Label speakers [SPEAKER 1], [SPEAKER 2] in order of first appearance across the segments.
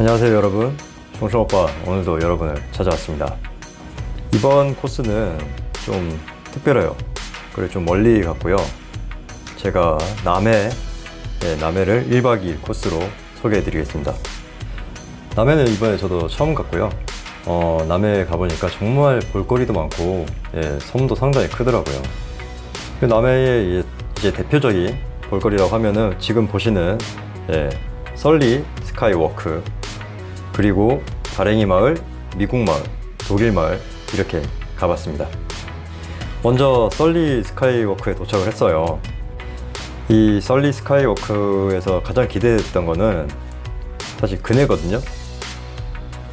[SPEAKER 1] 안녕하세요 여러분. 총성오빠 오늘도 여러분을 찾아왔습니다. 이번 코스는 좀 특별해요. 그리고 좀 멀리 갔고요. 제가 남해 네, 남해를 1박 2일 코스로 소개해 드리겠습니다. 남해는 이번에 저도 처음 갔고요. 어, 남해 가보니까 정말 볼거리도 많고 예, 섬도 상당히 크더라고요. 그 남해의 이제 대표적인 볼거리라고 하면은 지금 보시는 예, 썰리 스카이워크 그리고 다랭이 마을, 미국 마을, 독일 마을 이렇게 가봤습니다. 먼저 썰리 스카이워크에 도착을 했어요. 이 썰리 스카이워크에서 가장 기대했던 거는 사실 그네거든요.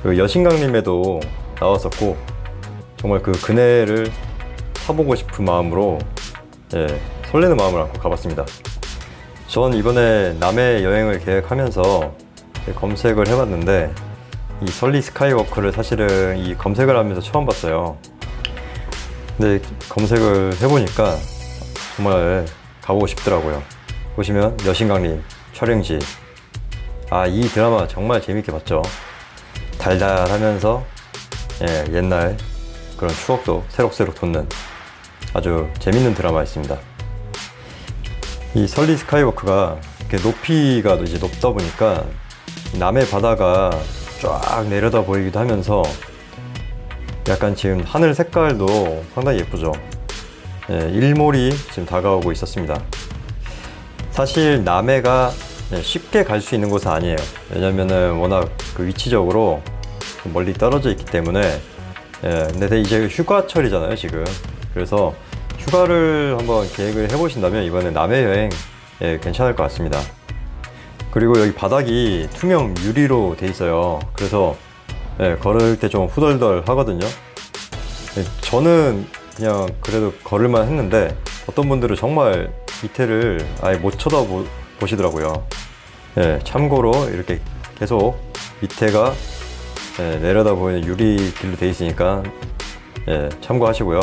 [SPEAKER 1] 그 여신강림에도 나왔었고 정말 그 그네를 타보고 싶은 마음으로 예, 설레는 마음을 안고 가봤습니다. 전 이번에 남해 여행을 계획하면서 검색을 해봤는데 이 설리 스카이워크를 사실은 이 검색을 하면서 처음 봤어요. 근데 검색을 해보니까 정말 가보고 싶더라고요. 보시면 여신강림 촬영지. 아, 이 드라마 정말 재밌게 봤죠. 달달하면서 예, 옛날 그런 추억도 새록새록 돋는 아주 재밌는 드라마였습니다. 이 설리 스카이워크가 이렇게 높이가 이제 높다 보니까 남해 바다가 쫙 내려다 보이기도 하면서 약간 지금 하늘 색깔도 상당히 예쁘죠. 예, 일몰이 지금 다가오고 있었습니다. 사실 남해가 예, 쉽게 갈 수 있는 곳은 아니에요. 왜냐면은 워낙 그 위치적으로 좀 멀리 떨어져 있기 때문에 예, 근데 이제 휴가철이잖아요 지금. 그래서 휴가를 한번 계획을 해보신다면 이번에 남해 여행 예, 괜찮을 것 같습니다. 그리고 여기 바닥이 투명 유리로 돼 있어요. 그래서 예, 걸을 때 좀 후덜덜 하거든요. 예, 저는 그냥 그래도 걸을만 했는데 어떤 분들은 정말 밑에를 아예 못 쳐다보시더라고요. 예, 참고로 이렇게 계속 밑에가 예, 내려다 보이는 유리 길로 돼 있으니까 예, 참고하시고요.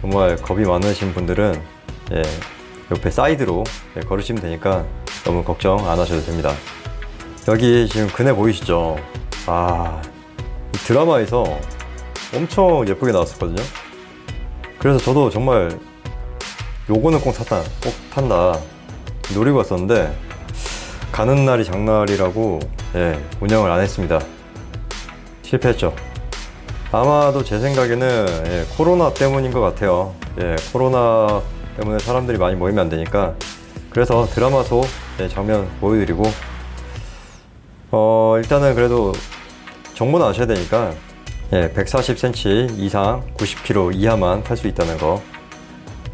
[SPEAKER 1] 정말 겁이 많으신 분들은 예, 옆에 사이드로 예, 걸으시면 되니까 너무 걱정 안 하셔도 됩니다. 여기 지금 그네 보이시죠? 아, 이 드라마에서 엄청 예쁘게 나왔었거든요. 그래서 저도 정말 요거는 꼭 탔다, 꼭 탄다 노리고 왔었는데 가는 날이 장날이라고 예, 운영을 안 했습니다. 실패했죠. 아마도 제 생각에는 예, 코로나 때문인 것 같아요. 예, 코로나 때문에 사람들이 많이 모이면 안 되니까. 그래서 드라마 속 예, 장면 보여드리고. 어 일단은 그래도 정보는 아셔야 되니까 예, 140cm 이상 90km 이하만 탈 수 있다는 거.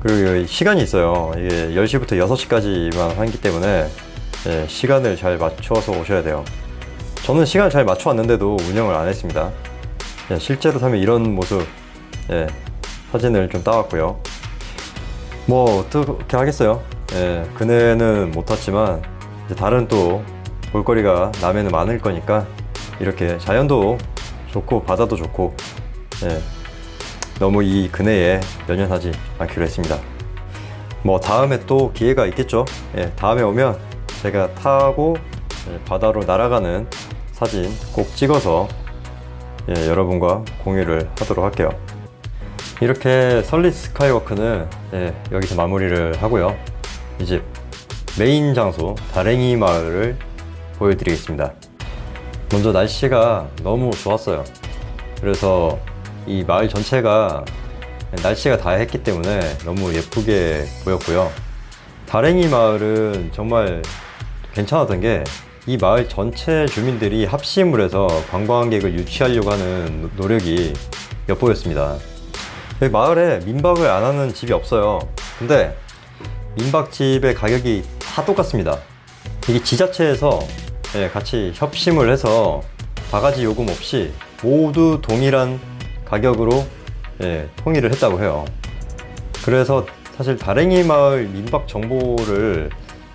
[SPEAKER 1] 그리고 시간이 있어요. 이게 10시부터 6시까지만 하기 때문에 예, 시간을 잘 맞춰서 오셔야 돼요. 저는 시간을 잘 맞춰 왔는데도 운영을 안 했습니다. 예, 실제로 타면 이런 모습 예, 사진을 좀 따왔고요 뭐 어떻게 하겠어요 예, 그네는 못 탔지만 이제 다른 또 볼거리가 남해는 많을 거니까 이렇게 자연도 좋고 바다도 좋고 예, 너무 이 그네에 연연하지 않기로 했습니다. 뭐 다음에 또 기회가 있겠죠. 예, 다음에 오면 제가 타고 예, 바다로 날아가는 사진 꼭 찍어서 예, 여러분과 공유를 하도록 할게요. 이렇게 설리 스카이워크는 예, 여기서 마무리를 하고요. 이제 메인 장소 다랭이 마을을 보여드리겠습니다. 먼저 날씨가 너무 좋았어요. 그래서 이 마을 전체가 날씨가 다 했기 때문에 너무 예쁘게 보였고요. 다랭이 마을은 정말 괜찮았던 게 이 마을 전체 주민들이 합심을 해서 관광객을 유치하려고 하는 노- 노력이 엿보였습니다. 여기 마을에 민박을 안 하는 집이 없어요. 근데 민박집의 가격이 다 똑같습니다. 이게 지자체에서 예, 같이 협심을 해서 바가지 요금 없이 모두 동일한 가격으로 예, 통일을 했다고 해요. 그래서 사실 다랭이 마을 민박 정보를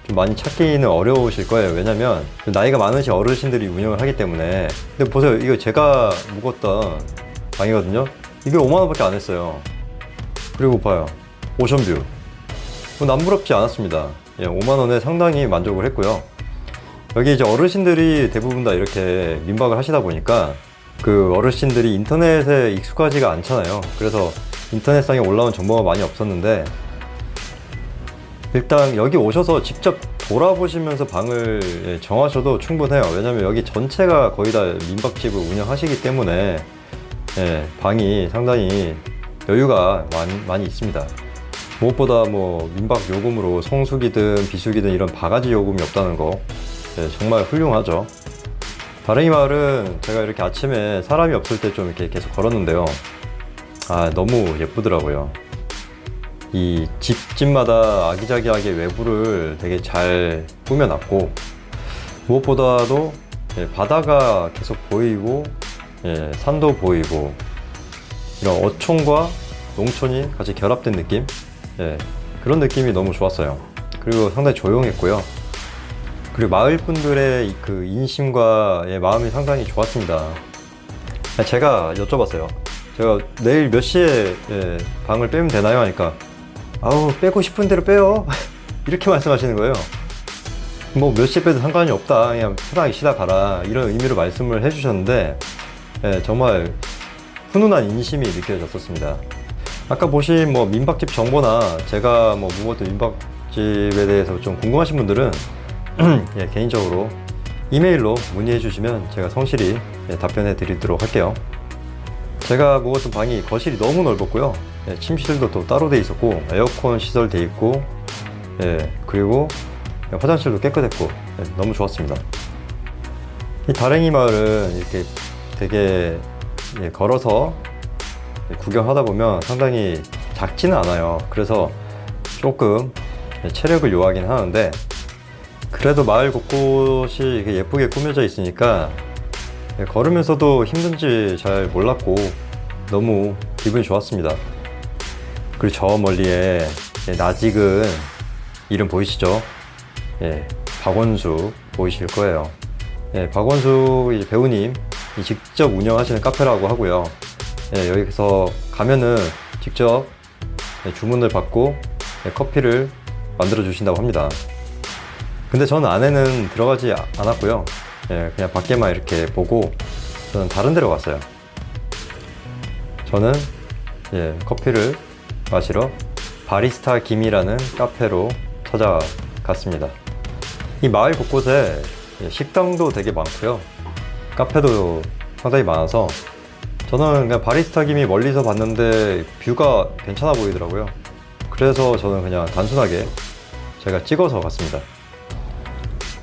[SPEAKER 1] 좀 많이 찾기는 어려우실 거예요. 왜냐면 나이가 많으신 어르신들이 운영을 하기 때문에. 근데 보세요. 이거 제가 묵었던 방이거든요. 이게 5만원밖에 안 했어요. 그리고 봐요. 오션뷰. 뭐 남부럽지 않았습니다. 예, 5만원에 상당히 만족을 했고요. 여기 이제 어르신들이 대부분 다 이렇게 민박을 하시다 보니까 그 어르신들이 인터넷에 익숙하지가 않잖아요. 그래서 인터넷상에 올라온 정보가 많이 없었는데 일단 여기 오셔서 직접 돌아보시면서 방을 예, 정하셔도 충분해요. 왜냐면 여기 전체가 거의 다 민박집을 운영하시기 때문에 예, 방이 상당히 여유가 많이, 많이 있습니다. 무엇보다 뭐 민박 요금으로 성수기든 비수기든 이런 바가지 요금이 없다는 거 예, 정말 훌륭하죠. 다랭이 마을은 제가 이렇게 아침에 사람이 없을 때 좀 이렇게 계속 걸었는데요. 아, 너무 예쁘더라고요. 이 집집마다 아기자기하게 외부를 되게 잘 꾸며놨고, 무엇보다도 예, 바다가 계속 보이고, 예, 산도 보이고, 이런 어촌과 농촌이 같이 결합된 느낌? 예, 그런 느낌이 너무 좋았어요. 그리고 상당히 조용했고요. 그리고 마을 분들의 이그 인심과 예, 마음이 상당히 좋았습니다. 제가 여쭤봤어요. 제가 내일 몇 시에 예, 방을 빼면 되나요? 하니까 아우 빼고 싶은 대로 빼요. 이렇게 말씀하시는 거예요. 뭐 몇 시에 빼도 상관이 없다. 그냥 편하게 쉬다 가라. 이런 의미로 말씀을 해주셨는데 예, 정말 훈훈한 인심이 느껴졌었습니다. 아까 보신 뭐 민박집 정보나 제가 뭐 무엇도 민박집에 대해서 좀 궁금하신 분들은 예, 개인적으로 이메일로 문의해 주시면 제가 성실히 예, 답변해 드리도록 할게요. 제가 묵었던 방이 거실이 너무 넓었고요. 예, 침실도 또 따로 돼 있었고 에어컨 시설 돼 있고 예, 그리고 화장실도 깨끗했고 예, 너무 좋았습니다. 이 다랭이 마을은 이렇게 되게 예, 걸어서 예, 구경하다 보면 상당히 작지는 않아요. 그래서 조금 예, 체력을 요하긴 하는데 그래도 마을 곳곳이 예쁘게 꾸며져 있으니까 예, 걸으면서도 힘든지 잘 몰랐고 너무 기분이 좋았습니다. 그리고 저 멀리에 예, 나직은 이름 보이시죠? 예, 박원수 보이실 거예요. 예, 박원수 배우님 이 직접 운영하시는 카페라고 하고요. 예, 여기서 가면은 직접 예, 주문을 받고 예, 커피를 만들어 주신다고 합니다. 근데 저는 안에는 들어가지 아- 않았고요. 예, 그냥 밖에만 이렇게 보고 저는 다른 데로 갔어요. 저는 예, 커피를 마시러 바리스타 김이라는 카페로 찾아갔습니다. 이 마을 곳곳에 예, 식당도 되게 많고요. 카페도 상당히 많아서 저는 그냥 바리스타 김이 멀리서 봤는데 뷰가 괜찮아 보이더라고요. 그래서 저는 그냥 단순하게 제가 찍어서 갔습니다.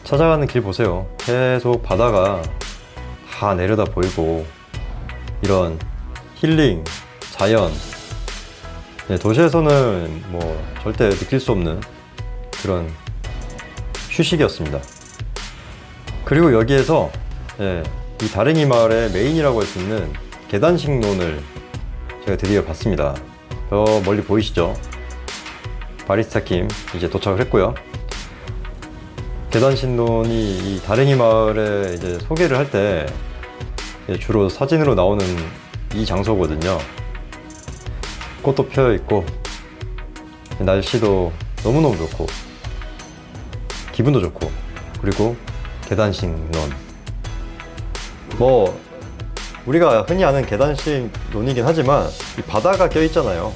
[SPEAKER 1] 찾아가는 길 보세요. 계속 바다가 다 내려다 보이고 이런 힐링, 자연. 네, 도시에서는 뭐 절대 느낄 수 없는 그런 휴식이었습니다. 그리고 여기에서 예, 이 다랭이 마을의 메인이라고 할 수 있는 계단식론을 제가 드디어 봤습니다. 저 멀리 보이시죠? 바리스타 킴 이제 도착을 했고요. 계단 신론이 이 다랭이 마을에 이제 소개를 할 때 주로 사진으로 나오는 이 장소거든요. 꽃도 피어 있고 날씨도 너무너무 좋고 기분도 좋고 그리고 계단식 논. 뭐 우리가 흔히 아는 계단식 논이긴 하지만 이 바다가 껴 있잖아요.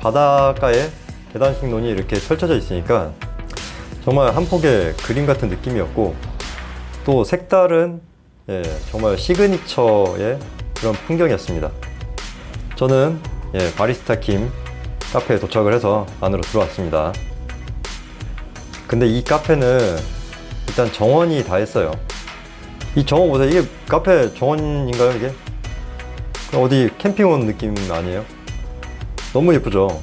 [SPEAKER 1] 바닷가에 계단식 논이 이렇게 펼쳐져 있으니까 정말 한 폭의 그림 같은 느낌이었고 또 색다른 예, 정말 시그니처의 그런 풍경이었습니다. 저는 예, 바리스타 김 카페에 도착을 해서 안으로 들어왔습니다. 근데 이 카페는 일단 정원이 다 했어요. 이 정원 보세요. 이게 카페 정원인가요, 이게? 어디 캠핑 온 느낌 아니에요? 너무 예쁘죠?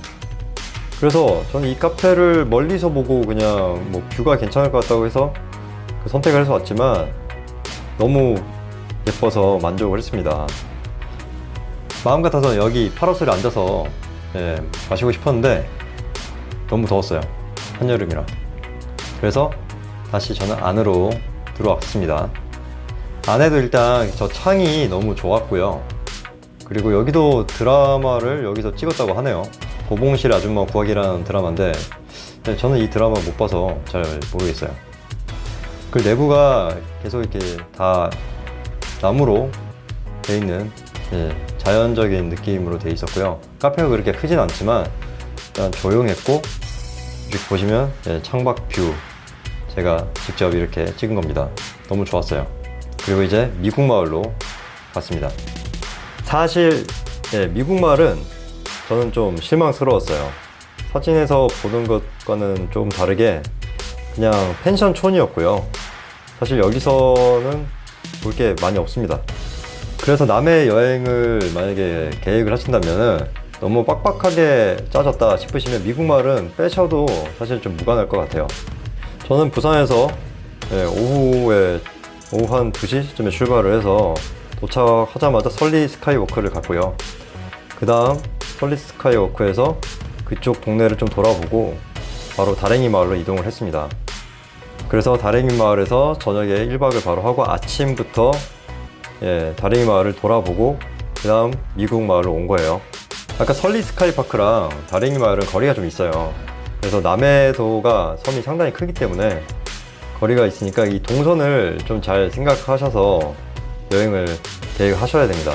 [SPEAKER 1] 그래서 저는 이 카페를 멀리서 보고 그냥 뭐 뷰가 괜찮을 것 같다고 해서 그 선택을 해서 왔지만 너무 예뻐서 만족을 했습니다. 마음 같아서는 여기 파라솔에 앉아서 예, 마시고 싶었는데 너무 더웠어요. 한여름이라. 그래서 다시 저는 안으로 들어왔습니다. 안에도 일단 저 창이 너무 좋았고요. 그리고 여기도 드라마를 여기서 찍었다고 하네요. 고봉실 아줌마 구하기라는 드라마인데 네, 저는 이 드라마 못 봐서 잘 모르겠어요. 그 내부가 계속 이렇게 다 나무로 돼 있는 예, 자연적인 느낌으로 돼 있었고요. 카페가 그렇게 크진 않지만 일단 조용했고 이렇게 보시면 예, 창밖 뷰 제가 직접 이렇게 찍은 겁니다. 너무 좋았어요. 그리고 이제 미국 마을로 갔습니다. 사실 예, 미국 마을은 저는 좀 실망스러웠어요. 사진에서 보는 것과는 좀 다르게 그냥 펜션촌이었고요. 사실 여기서는 볼 게 많이 없습니다. 그래서 남해 여행을 만약에 계획을 하신다면 너무 빡빡하게 짜졌다 싶으시면 미국 마을은 빼셔도 사실 좀 무관할 것 같아요. 저는 부산에서 예, 오후에 오후 한 2시쯤에 출발을 해서 도착하자마자 설리 스카이워크를 갔고요. 그 다음 설리 스카이워크에서 그쪽 동네를 좀 돌아보고 바로 다랭이 마을로 이동을 했습니다. 그래서 다랭이 마을에서 저녁에 1박을 바로 하고 아침부터 예, 다랭이 마을을 돌아보고 그 다음 미국 마을로 온 거예요. 아까 설리 스카이파크랑 다랭이 마을은 거리가 좀 있어요. 그래서 남해도가 섬이 상당히 크기 때문에 거리가 있으니까 이 동선을 좀 잘 생각하셔서 여행을 계획하셔야 됩니다.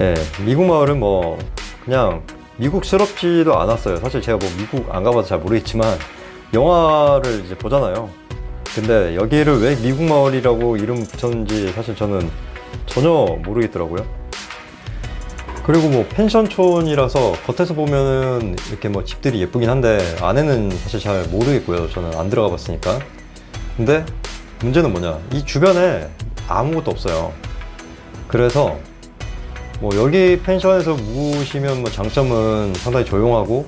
[SPEAKER 1] 예, 미국 마을은 뭐 그냥 미국스럽지도 않았어요. 사실 제가 뭐 미국 안 가봐서 잘 모르겠지만 영화를 이제 보잖아요. 근데 여기를 왜 미국 마을이라고 이름 붙였는지 사실 저는 전혀 모르겠더라고요. 그리고 뭐 펜션촌이라서 겉에서 보면은 이렇게 뭐 집들이 예쁘긴 한데 안에는 사실 잘 모르겠고요. 저는 안 들어가 봤으니까. 근데 문제는 뭐냐? 이 주변에 아무것도 없어요. 그래서 뭐 여기 펜션에서 묵으시면 뭐 장점은 상당히 조용하고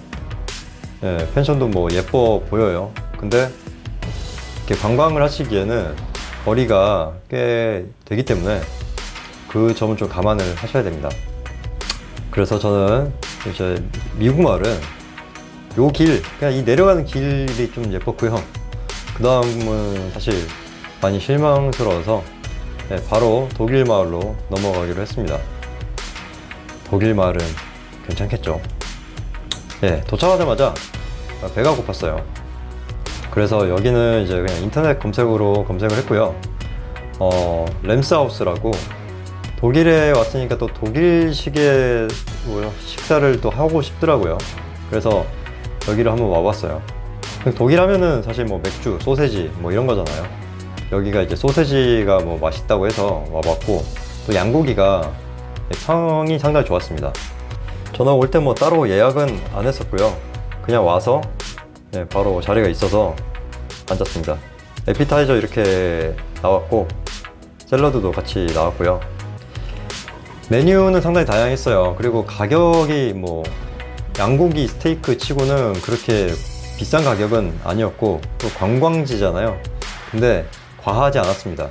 [SPEAKER 1] 예, 펜션도 뭐 예뻐 보여요. 근데 이렇게 관광을 하시기에는 거리가 꽤 되기 때문에 그 점을 좀 감안을 하셔야 됩니다. 그래서 저는 이제 미국 마을은 요 길, 그냥 이 내려가는 길이 좀 예뻤고요. 그 다음은 사실 많이 실망스러워서 네, 바로 독일 마을로 넘어가기로 했습니다. 독일 마을은 괜찮겠죠. 네, 도착하자마자 배가 고팠어요. 그래서 여기는 이제 그냥 인터넷 검색으로 검색을 했고요. 어, 램스하우스라고 독일에 왔으니까 또 독일식의 뭐요 식사를 또 하고 싶더라고요. 그래서 여기를 한번 와봤어요. 독일 하면은 사실 뭐 맥주, 소세지 뭐 이런 거잖아요. 여기가 이제 소세지가 뭐 맛있다고 해서 와봤고 또 양고기가 평이 상당히 좋았습니다. 저는 올때 뭐 따로 예약은 안 했었고요. 그냥 와서 네, 바로 자리가 있어서 앉았습니다. 에피타이저 이렇게 나왔고 샐러드도 같이 나왔고요. 메뉴는 상당히 다양했어요. 그리고 가격이 뭐 양고기 스테이크 치고는 그렇게 비싼 가격은 아니었고 또 관광지잖아요. 근데 과하지 않았습니다.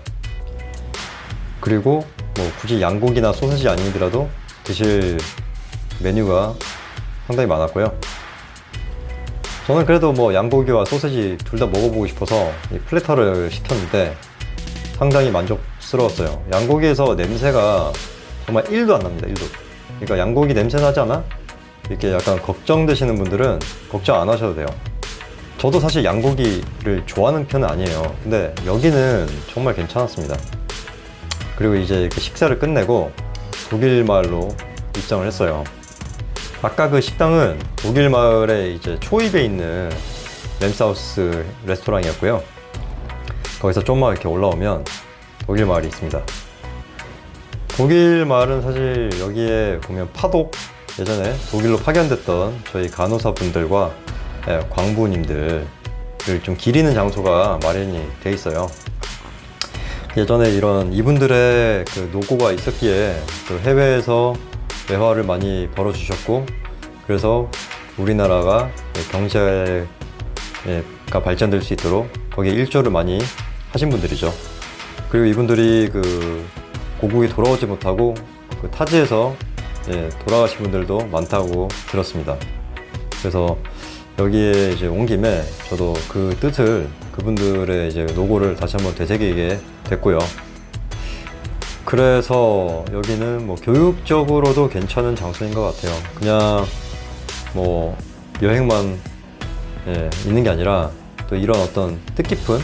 [SPEAKER 1] 그리고 뭐 굳이 양고기나 소세지 아니더라도 드실 메뉴가 상당히 많았고요. 저는 그래도 뭐 양고기와 소세지 둘 다 먹어보고 싶어서 이 플래터를 시켰는데 상당히 만족스러웠어요. 양고기에서 냄새가 정말 1도 안 납니다. 1도. 그러니까 양고기 냄새 나지 않아? 이렇게 약간 걱정되시는 분들은 걱정 안 하셔도 돼요. 저도 사실 양고기를 좋아하는 편은 아니에요. 근데 여기는 정말 괜찮았습니다. 그리고 이제 이렇게 식사를 끝내고 독일 마을로 입장을 했어요. 아까 그 식당은 독일 마을에 이제 초입에 있는 램스하우스 레스토랑이었고요. 거기서 좀만 이렇게 올라오면 독일 마을이 있습니다. 독일 마을은 사실 여기에 보면 파독 예전에 독일로 파견됐던 저희 간호사 분들과 예, 광부님들을 좀 기리는 장소가 마련이 돼 있어요. 예전에 이런 이분들의 그 노고가 있었기에 그 해외에서 외화를 많이 벌어주셨고 그래서 우리나라가 경제가 발전될 수 있도록 거기에 일조를 많이 하신 분들이죠. 그리고 이분들이 그 고국에 돌아오지 못하고 그 타지에서 예, 돌아가신 분들도 많다고 들었습니다. 그래서 여기에 이제 온 김에 저도 그 뜻을 그분들의 이제 노고를 다시 한번 되새기게 됐고요. 그래서 여기는 뭐 교육적으로도 괜찮은 장소인 것 같아요. 그냥 뭐 여행만 예, 있는 게 아니라 또 이런 어떤 뜻깊은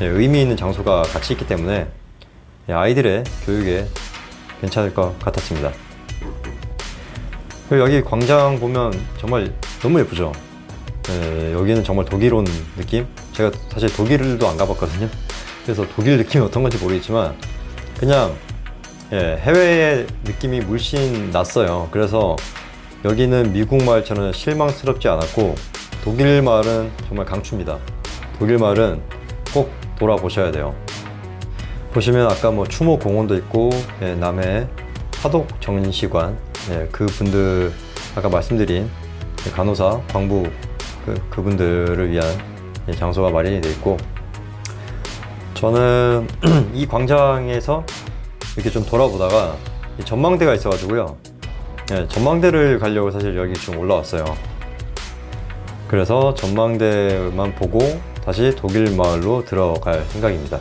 [SPEAKER 1] 예, 의미 있는 장소가 같이 있기 때문에 예, 아이들의 교육에 괜찮을 것 같았습니다. 그리고 여기 광장 보면 정말 너무 예쁘죠. 예, 여기는 정말 독일 온 느낌? 제가 사실 독일도 안 가봤거든요. 그래서 독일 느낌이 어떤 건지 모르겠지만 그냥 예, 해외의 느낌이 물씬 났어요. 그래서 여기는 미국 마을처럼 실망스럽지 않았고 독일 마을은 정말 강추입니다. 독일 마을은 꼭 돌아보셔야 돼요. 보시면 아까 뭐 추모 공원도 있고 예, 남해 화독 정신시관 예, 그 분들 아까 말씀드린 예, 간호사 광부 그, 그분들을 위한 예, 장소가 마련이 되어 있고 저는 이 광장에서 이렇게 좀 돌아보다가 이 전망대가 있어가지고요 예, 전망대를 가려고 사실 여기 좀 올라왔어요 그래서 전망대만 보고 다시 독일 마을로 들어갈 생각입니다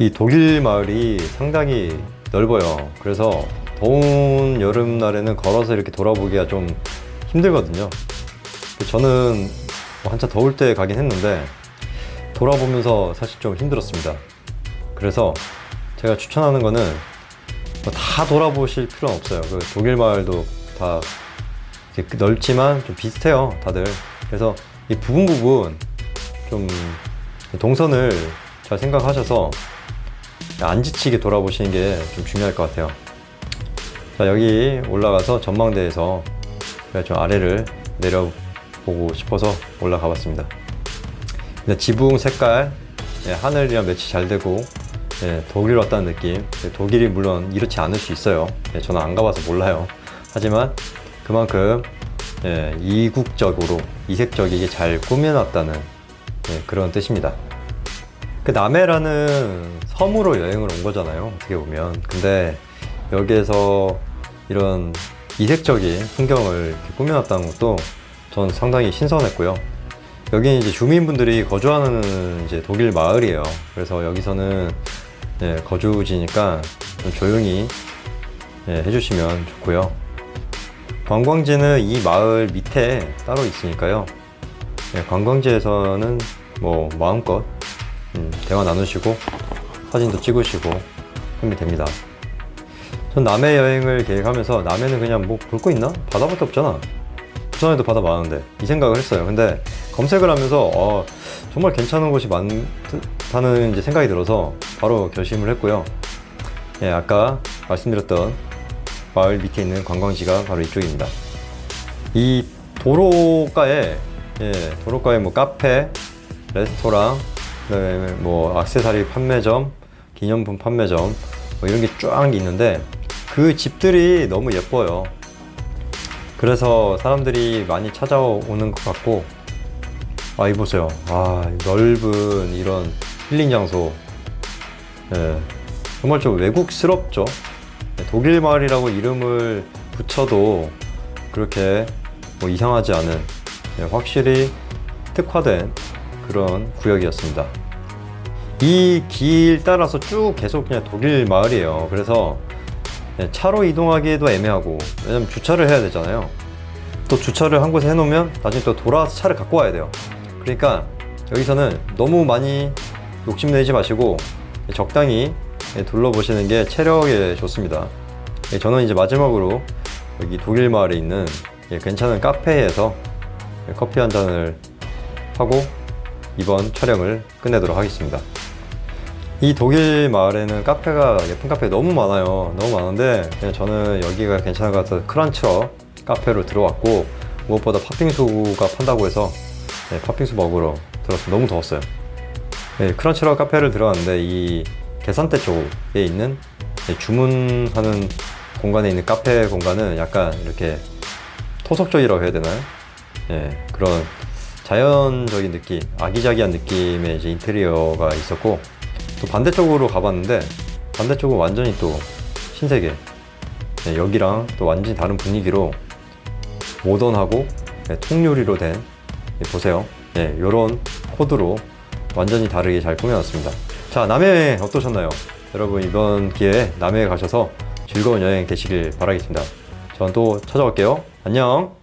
[SPEAKER 1] 이 독일 마을이 상당히 넓어요. 그래서 더운 여름날에는 걸어서 이렇게 돌아보기가 좀 힘들거든요. 저는 뭐 한참 더울 때 가긴 했는데 돌아보면서 사실 좀 힘들었습니다. 그래서 제가 추천하는 거는 뭐다 돌아보실 필요는 없어요. 그 독일 마을도 다 넓지만 좀 비슷해요, 다들. 그래서 이 부분 부분 좀 동선을 잘 생각하셔서 안 지치게 돌아보시는 게 좀 중요할 것 같아요. 자, 여기 올라가서 전망대에서 좀 아래를 내려 보고 싶어서 올라가 봤습니다. 근데 지붕 색깔, 예, 하늘이랑 매치 잘 되고, 예, 독일 왔다는 느낌. 예, 독일이 물론 이렇지 않을 수 있어요. 예, 저는 안 가봐서 몰라요. 하지만 그만큼 예, 이국적으로 이색적이게 잘 꾸며놨다는 예, 그런 뜻입니다. 그 남해라는 섬으로 여행을 온 거잖아요. 어떻게 보면. 근데 여기에서 이런 이색적인 풍경을 꾸며놨다는 것도 전 상당히 신선했고요. 여기는 이제 주민분들이 거주하는 이제 독일 마을이에요. 그래서 여기서는 예, 거주지니까 좀 조용히 예, 해주시면 좋고요. 관광지는 이 마을 밑에 따로 있으니까요. 예, 관광지에서는 뭐 마음껏 음, 대화 나누시고 사진도 찍으시고 하면 됩니다. 전 남해 여행을 계획하면서 남해는 그냥 뭐 볼 거 있나? 바다밖에 없잖아. 부산에도 바다 많은데 이 생각을 했어요. 근데 검색을 하면서 어, 정말 괜찮은 곳이 많다는 이제 생각이 들어서 바로 결심을 했고요. 예, 아까 말씀드렸던 마을 밑에 있는 관광지가 바로 이쪽입니다. 이 도로가에 예, 도로가에 뭐 카페, 레스토랑, 그다음에 뭐 액세서리 판매점, 기념품 판매점 뭐 이런 게 쫙 있는데 그 집들이 너무 예뻐요. 그래서 사람들이 많이 찾아오는 것 같고 아 이 보세요. 아 넓은 이런 힐링 장소. 예, 정말 좀 외국스럽죠. 예, 독일 마을이라고 이름을 붙여도 그렇게 뭐 이상하지 않은 예, 확실히 특화된 그런 구역이었습니다. 이 길 따라서 쭉 계속 그냥 독일 마을이에요. 그래서 예, 차로 이동하기에도 애매하고 왜냐면 주차를 해야 되잖아요. 또 주차를 한 곳에 해놓으면 나중에 또 돌아와서 차를 갖고 와야 돼요. 그러니까 여기서는 너무 많이 욕심내지 마시고 적당히 예, 둘러보시는 게 체력에 좋습니다. 예, 저는 이제 마지막으로 여기 독일 마을에 있는 예, 괜찮은 카페에서 예, 커피 한 잔을 하고 이번 촬영을 끝내도록 하겠습니다. 이 독일 마을에는 카페가 예쁜 카페 너무 많아요. 너무 많은데 저는 여기가 괜찮은 것 같아서 크란처 카페로 들어왔고 무엇보다 팥빙수가 판다고 해서 네, 팥빙수 먹으러 들어서 너무 더웠어요. 네, 크런치러 카페를 들어갔는데 이 계산대 쪽에 있는 네, 주문하는 공간에 있는 카페 공간은 약간 이렇게 토속적이라고 해야 되나요? 예, 그런 자연적인 느낌, 아기자기한 느낌의 이제 인테리어가 있었고 또 반대쪽으로 가봤는데 반대쪽은 완전히 또 신세계. 예, 여기랑 또 완전히 다른 분위기로 모던하고 예, 통유리로 된 예, 보세요. 예, 요런 코드로 완전히 다르게 잘 꾸며놨습니다. 자, 남해 어떠셨나요? 여러분 이번 기회에 남해에 가셔서 즐거운 여행 되시길 바라겠습니다. 전 또 찾아올게요. 안녕!